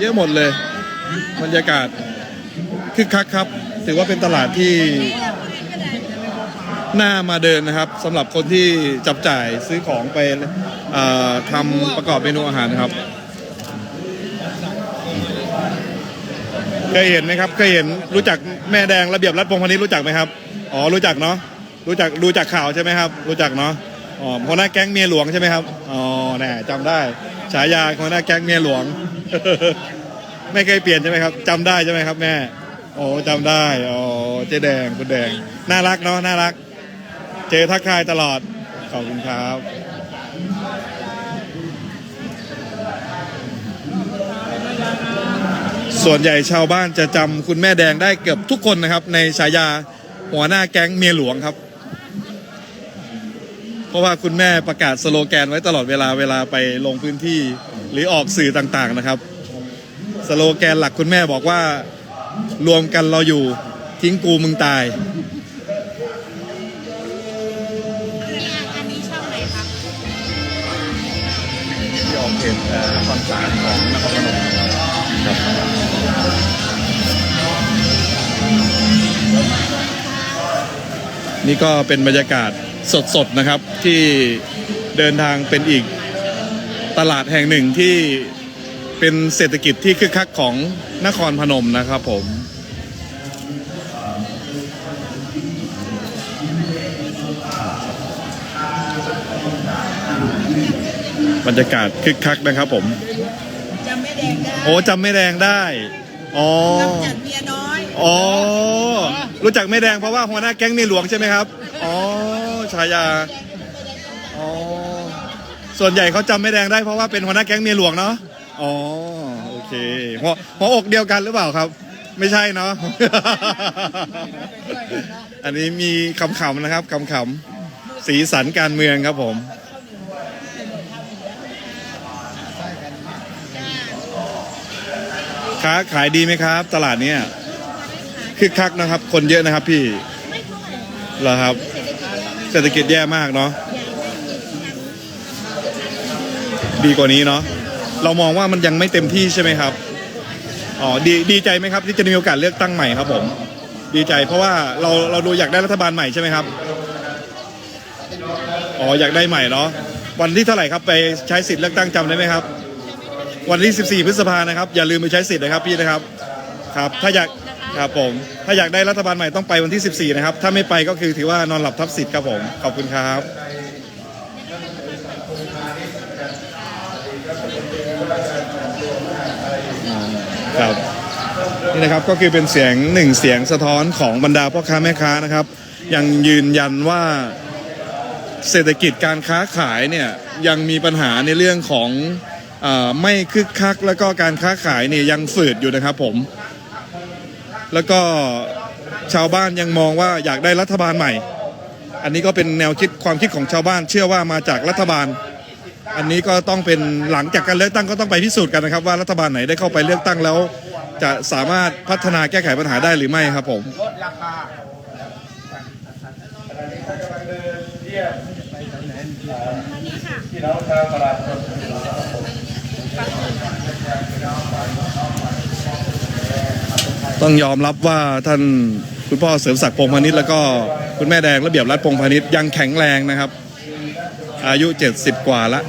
เยอะหมดเลยบรรยากาศคึกคักครับ ถือว่าเป็นตลาดที่น่ามาเดินนะครับสำหรับคนที่จับจ่ายซื้อของไปเอ่อทำประกอบเมนูอาหารนะครับเคยเห็นไหมครับเคยเห็นรู้จักแม่แดงระเบียบรัฐพงษ์พาณิชย์รู้จักไหมครับอ๋อรู้จักเนาะรู้จักดูจากข่าวใช่ไหมครับ รู้จักเนาะอ๋อหัวหน้าแก๊งเมียหลวงใช่ไหมครับอ๋อแน่จำได้ฉายาหัวหน้าแก๊งเมียหลวง ไม่เคยเปลี่ยนใช่ไหมครับจำได้ใช่ไหมครับ แม่ โอ้จำได้อ๋อเจ๊แดงคุณแดง น่ารักเนาะน่ารัก เจอทักทายตลอด ขอบคุณครับส่วนใหญ่ชาวบ้านจะจำคุณแม่แดงได้เกือบทุกคนนะครับ ในฉายาหัวหน้าแก๊งเมียหลวงครับ เพราะว่าคุณแม่ประกาศสโลแกนไว้ตลอดเวลาเวลาไปลงพื้นที่ หรือออกสื่อต่างๆนะครับ สโลแกนหลักคุณแม่บอกว่า รวมกันเราอยู่ทิ้งกูมึงตาย อันนี้ช่องไหนคะที่ออกเพจคอนสารของนครพนมครับนี่ก็เป็นบรรยากาศสดๆนะครับที่เดินทางเป็นอีก ตลาดแห่งหนึ่งที่เป็นเศรษฐกิจที่คึกคักของนครพนมนะครับผม บรรยากาศคึกคักนะครับผม จำไม่แดงได้โอ้จำไม่แดงได้ อ๋อกำจัดเมียน้อย อ๋อ รู้จักไม่แดงเพราะว่าหัวหน้าแก๊งเมียหลวงใช่ไหมครับ อ๋อฉายา อ๋อ ส่วนใหญ่เขาจำไม่แดงได้เพราะว่าเป็นหัวหน้าแก๊งเมียหลวงเนาะอ๋อโอเคหัวหัวอกเดียวกันหรือเปล่าครับ ไม่ใช่เนาะ อันนี้มีคำๆนะครับคำๆสีสันการเมืองครับผม ค้าขายดีไหมครับ ตลาดเนี้ยคึกคักนะครับ คนเยอะนะครับพี่เหรอครับ เศรษฐกิจแย่มากเนาะ ดีกว่านี้เนาะเรามองว่ามันยังไม่เต็มที่ใช่ไหมครับอ๋อดีดีใจไหมครับ ที่จะมีโอกาสเลือกตั้งใหม่ครับผม ดีใจเพราะว่าเราเราดูอยากได้รัฐบาลใหม่ใช่ไหมครับอ๋ออยากได้ใหม่เนาะวันที่เท่าไหร่ครับไปใช้สิทธิ์เลือกตั้งจำได้ไหมครับ วันที่ 14 พฤษภานะครับอย่าลืมไปใช้สิทธิ์นะครับพี่นะครับครับ ถ้าอยากครับผมถ้าอยากได้รัฐบาลใหม่ต้องไปวันที่ 14 นะครับ ถ้าไม่ไปก็คือถือว่านอนหลับทับสิทธิ์ครับผม ขอบคุณครับ ครับนี่นะครับก็คือเป็นเสียงหนึ่งเสียงสะท้อนของบรรดาพ่อค้าแม่ค้านะครับ ยังยืนยันว่าเศรษฐกิจการค้าขายเนี่ยยังมีปัญหาในเรื่องของอไม่คึกคัก แล้วก็การค้าขายเนี่ยยังฝืดอยู่นะครับผม แล้วก็ชาวบ้านยังมองว่าอยากได้รัฐบาลใหม่ อันนี้ก็เป็นแนวคิดความคิดของชาวบ้านเชื่อว่ามาจากรัฐบาล อันนี้ก็ต้องเป็นหลังจากการเลือกตั้งก็ต้องไปพิสูจน์กันนะครับ ว่ารัฐบาลไหนได้เข้าไปเลือกตั้งแล้ว จะสามารถพัฒนาแก้ไขปัญหาได้หรือไม่ครับผมลดราคาต้องยอมรับว่าท่านคุณพ่อเสริมศักดิ์พงษ์พาณิชย์แล้วก็คุณแม่แดงระเบียบรัฐพงษ์พาณิชย์ยังแข็งแรงนะครับ อายุ 70 กว่าละ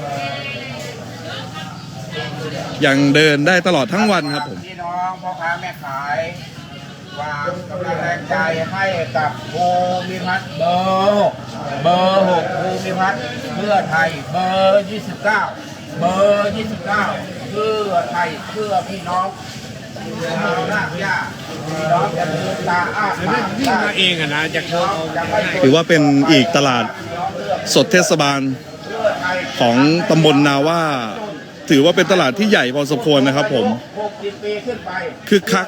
ยังเดินได้ตลอดทั้งวันครับผม พี่น้องพ่อค้าแม่ขายวางกำลังแรงใจให้กับภูมิพัฒน์เบอร์หกเบอร์หกภูมิพัฒน์เพื่อไทยเบอร์ยี่สิบเก้าเบอร์ยี่สิบเก้าเพื่อไทยเพื่อพี่น้องชาวนาพิยาพี่น้องจะลืมตาอ้าปากวิ่งมาเองอะนะจากเขาเอาจะไม่ถือว่าเป็นอีกตลาดสดเทศบาลของตำบลนาว่า ถือว่าเป็นตลาดที่ใหญ่พอสมควรนะครับผมหกสิบปีขึ้นไปคึกคัก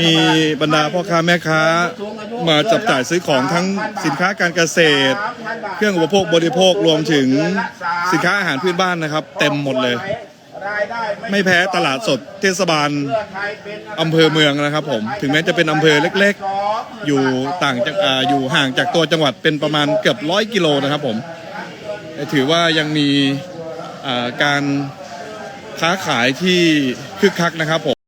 มีบรรดาพ่อค้าแม่ค้า มาจับจ่ายซื้อของทั้งสินค้าการเกษตร เครื่องอุปโภคบริโภครวมถึงสินค้าอาหารพื้นบ้านนะครับ เต็มหมดเลย ไม่แพ้ตลาดสดเทศบาลอำเภอเมืองนะครับผมถึงแม้จะเป็นอำเภอเล็กๆ อยู่ต่างจากอยู่ห่างจากตัวจังหวัดเป็นประมาณเกือบร้อยกิโลนะครับผมถือว่ายังมีการ ค้าขายที่คึกคักนะครับผม